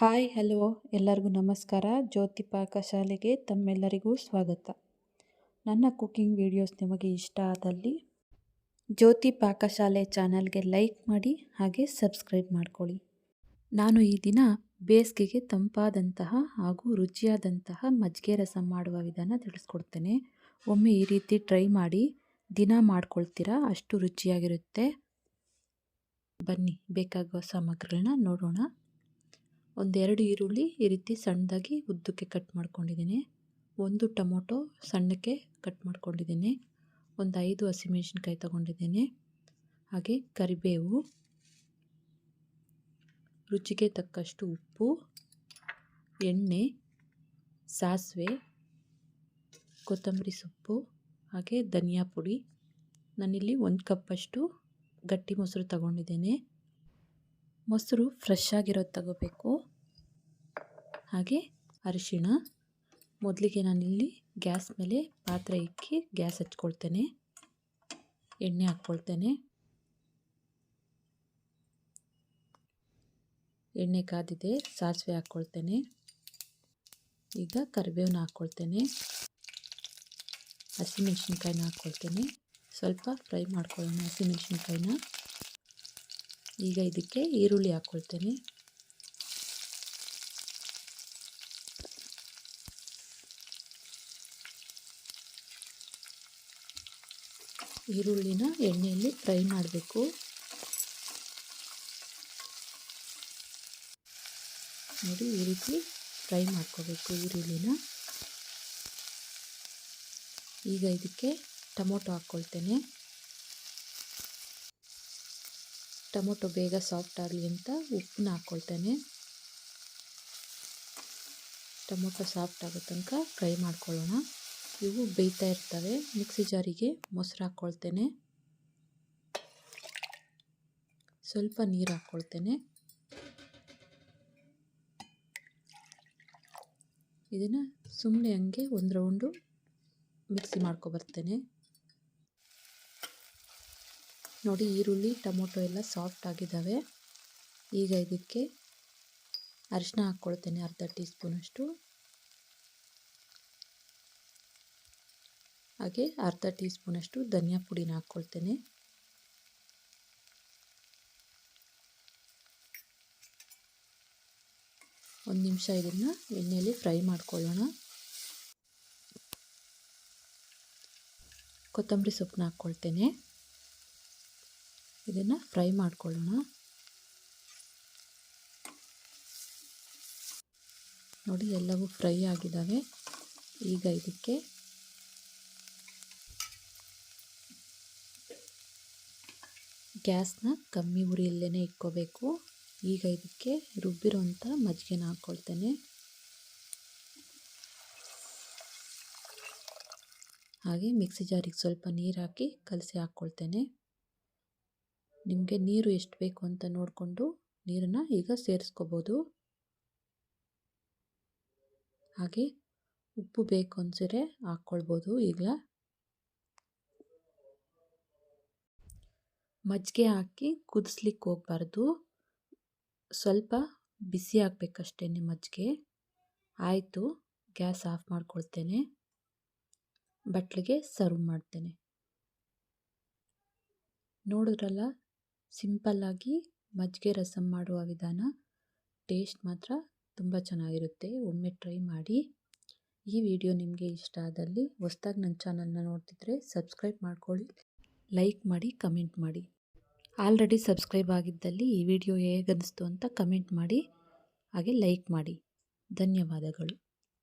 Hi, hello. ಎಲ್ಲರಿಗೂ ನಮಸ್ಕಾರ. ಜ್ಯೋತಿ ಪಾಕಶಾಲೆಗೆ ತಮ್ಮೆಲ್ಲರಿಗೂ ಸ್ವಾಗತ. ನನ್ನ ಕುಕ್ಕಿಂಗ್ ವಿಡಿಯೋಸ್ ನಿಮಗೆ ಇಷ್ಟ ಆದಲ್ಲಿ ಜ್ಯೋತಿ ಪಾಕಶಾಲೆ ಚಾನಲ್ಗೆ ಲೈಕ್ ಮಾಡಿ, ಹಾಗೆ ಸಬ್ಸ್ಕ್ರೈಬ್ ಮಾಡ್ಕೊಳ್ಳಿ. ನಾನು ಈ ದಿನ ಬೇಸಿಗೆಗೆ ತಂಪಾದಂತಹ ಹಾಗೂ ರುಚಿಯಾದಂತಹ ಮಜ್ಜಿಗೆ ರಸ ಮಾಡುವ ವಿಧಾನ ತಿಳಿಸ್ಕೊಡ್ತೇನೆ. ಒಮ್ಮೆ ಈ ರೀತಿ ಟ್ರೈ ಮಾಡಿ, ದಿನ ಮಾಡ್ಕೊಳ್ತೀರಾ? ಅಷ್ಟು ರುಚಿಯಾಗಿರುತ್ತೆ. ಬನ್ನಿ, ಬೇಕಾಗುವ ಸಾಮಗ್ರಿಗಳನ್ನ ನೋಡೋಣ. ಒಂದೆರಡು ಈರುಳ್ಳಿ ಈ ರೀತಿ ಸಣ್ಣದಾಗಿ ಉದ್ದಕ್ಕೆ ಕಟ್ ಮಾಡ್ಕೊಂಡಿದ್ದೀನಿ. ಒಂದು ಟೊಮೊಟೊ ಸಣ್ಣಕ್ಕೆ ಕಟ್ ಮಾಡ್ಕೊಂಡಿದ್ದೀನಿ. ಒಂದು ಐದು ಹಸಿಮೆಣಸಿನ್ಕಾಯಿ ತೊಗೊಂಡಿದ್ದೀನಿ. ಹಾಗೆ ಕರಿಬೇವು, ರುಚಿಗೆ ತಕ್ಕಷ್ಟು ಉಪ್ಪು, ಎಣ್ಣೆ, ಸಾಸಿವೆ, ಕೊತ್ತಂಬರಿ ಸೊಪ್ಪು, ಹಾಗೆ ಧನಿಯಾ ಪುಡಿ. ನಾನಿಲ್ಲಿ ಒಂದು ಕಪ್ಪಷ್ಟು ಗಟ್ಟಿ ಮೊಸರು ತಗೊಂಡಿದ್ದೇನೆ. ಮೊಸರು ಫ್ರೆಶ್ ಆಗಿರೋದು ತಗೋಬೇಕು. ಹಾಗೆ ಅರಿಶಿಣ. ಮೊದಲಿಗೆ ನಾನಿಲ್ಲಿ ಗ್ಯಾಸ್ ಮೇಲೆ ಪಾತ್ರೆ ಇಕ್ಕಿ ಗ್ಯಾಸ್ ಹಚ್ಕೊಳ್ತೇನೆ. ಎಣ್ಣೆ ಹಾಕ್ಕೊಳ್ತೇನೆ. ಎಣ್ಣೆ ಕಾದಿದೆ, ಸಾಸಿವೆ ಹಾಕ್ಕೊಳ್ತೇನೆ. ಈಗ ಕರಿಬೇವನ್ನ ಹಾಕ್ಕೊಳ್ತೇನೆ. ಹಸಿಮೆಣ್ಸಿನ್ಕಾಯಿನ ಹಾಕ್ಕೊಳ್ತೇನೆ. ಸ್ವಲ್ಪ ಫ್ರೈ ಮಾಡ್ಕೊಳ್ಳೋಣ ಹಸಿಮೆಣ್ಸಿನ್ಕಾಯಿನ. ಈಗ ಇದಕ್ಕೆ ಈರುಳ್ಳಿ ಹಾಕ್ಕೊಳ್ತೇನೆ ಈರುಳ್ಳಿನ ಎಣ್ಣೆಯಲ್ಲಿ ಫ್ರೈ ಮಾಡಬೇಕು. ನೋಡಿ ಈ ರೀತಿ ಫ್ರೈ ಮಾಡ್ಕೋಬೇಕು ಈರುಳ್ಳಿನ. ಈಗ ಇದಕ್ಕೆ ಟೊಮೊಟೊ ಹಾಕ್ಕೊಳ್ತೇನೆ ಟೊಮೊಟೊ ಬೇಗ ಸಾಫ್ಟ್ ಆಗಲಿ ಅಂತ ಉಪ್ಪನ್ನ ಹಾಕ್ಕೊಳ್ತೇನೆ ಟೊಮೊಟೊ ಸಾಫ್ಟ್ ಆಗೋ ತನಕ ಫ್ರೈ ಮಾಡ್ಕೊಳ್ಳೋಣ. ಇವು ಬೇಯ್ತಾ ಇರ್ತವೆ. ಮಿಕ್ಸಿ ಜಾರಿಗೆ ಮೊಸರು ಹಾಕ್ಕೊಳ್ತೇನೆ ಸ್ವಲ್ಪ ನೀರು ಹಾಕ್ಕೊಳ್ತೇನೆ ಇದನ್ನು ಸುಮ್ಮನೆ ಹಂಗೆ ಒಂದು ರೌಂಡು ಮಿಕ್ಸಿ ಮಾಡ್ಕೊಬರ್ತೇನೆ ನೋಡಿ ಈರುಳ್ಳಿ, ಟೊಮೊಟೊ ಎಲ್ಲ ಸಾಫ್ಟ್ ಆಗಿದ್ದಾವೆ ಈಗ ಇದಕ್ಕೆ ಅರಿಶಿನ ಹಾಕ್ಕೊಳ್ತೇನೆ, ಅರ್ಧ ಟೀ ಸ್ಪೂನಷ್ಟು ಹಾಗೆ ಅರ್ಧ ಟೀ ಸ್ಪೂನಷ್ಟು ಧನಿಯಾ ಪುಡಿನ ಹಾಕ್ಕೊಳ್ತೇನೆ. ಒಂದು ನಿಮಿಷ ಇದನ್ನು ಎಣ್ಣೆಯಲ್ಲಿ ಫ್ರೈ ಮಾಡ್ಕೊಳ್ಳೋಣ. ಕೊತ್ತಂಬರಿ ಸೊಪ್ಪನ್ನ ಹಾಕ್ಕೊಳ್ತೇನೆ. ಇದನ್ನು ಫ್ರೈ ಮಾಡ್ಕೊಳ್ಳೋಣ. ನೋಡಿ, ಎಲ್ಲವೂ ಫ್ರೈ ಆಗಿದ್ದಾವೆ ಈಗ ಇದಕ್ಕೆ ಗ್ಯಾಸ್ನ ಕಮ್ಮಿ ಉರಿಯಲ್ಲೇ ಇಟ್ಕೋಬೇಕು. ಈಗ ಇದಕ್ಕೆ ರುಬ್ಬಿರೋಂಥ ಮಜ್ಜಿಗೆನ ಹಾಕ್ಕೊಳ್ತೇನೆ. ಹಾಗೆ ಮಿಕ್ಸಿ ಜಾರಿಗೆ ಸ್ವಲ್ಪ ನೀರು ಹಾಕಿ ಕಲಸಿ ಹಾಕ್ಕೊಳ್ತೇನೆ. ನಿಮಗೆ ನೀರು ಎಷ್ಟು ಬೇಕು ಅಂತ ನೋಡಿಕೊಂಡು ನೀರನ್ನು ಈಗ ಸೇರಿಸ್ಕೋಬೋದು. ಹಾಗೆ ಉಪ್ಪು ಬೇಕು ಅನಿಸಿದ್ರೆ ಹಾಕ್ಕೊಳ್ಬೋದು ಈಗ ಮಜ್ಜಿಗೆ ಹಾಕಿ ಕುದಿಸ್ಲಿಕ್ಕೆ ಹೋಗಬಾರ್ದು. ಸ್ವಲ್ಪ ಬಿಸಿ ಆಗಬೇಕಷ್ಟೇ ಮಜ್ಜಿಗೆ. ಆಯಿತು, ಗ್ಯಾಸ್ ಆಫ್ ಮಾಡ್ಕೊಳ್ತೇನೆ. ಬಟ್ಲಿಗೆ ಸರ್ವ್ ಮಾಡ್ತೇನೆ. ನೋಡಿದ್ರಲ್ಲ? ಸಿಂಪಲ್ಲಾಗಿ ಮಜ್ಜಿಗೆ ರಸಂ ಮಾಡುವ ವಿಧಾನ ಟೇಸ್ಟ್ ಮಾತ್ರ ತುಂಬ ಚೆನ್ನಾಗಿರುತ್ತೆ. ಒಮ್ಮೆ ಟ್ರೈ ಮಾಡಿ. ಈ ವಿಡಿಯೋ ನಿಮಗೆ ಇಷ್ಟ ಆದಲ್ಲಿ ಹೊಸ್ದಾಗಿ ನನ್ನ ಚಾನಲ್ನ ನೋಡ್ತಿದ್ರೆ ಸಬ್ಸ್ಕ್ರೈಬ್ ಮಾಡ್ಕೊಳ್ಳಿ, ಲೈಕ್ ಮಾಡಿ, ಕಮೆಂಟ್ ಮಾಡಿ. ಆಲ್ರೆಡಿ ಸಬ್ಸ್ಕ್ರೈಬ್ ಆಗಿದ್ದಲ್ಲಿ ಈ ವಿಡಿಯೋ ಹೇಗನ್ನಿಸ್ತು ಅಂತ ಕಮೆಂಟ್ ಮಾಡಿ, ಹಾಗೆ ಲೈಕ್ ಮಾಡಿ. ಧನ್ಯವಾದಗಳು.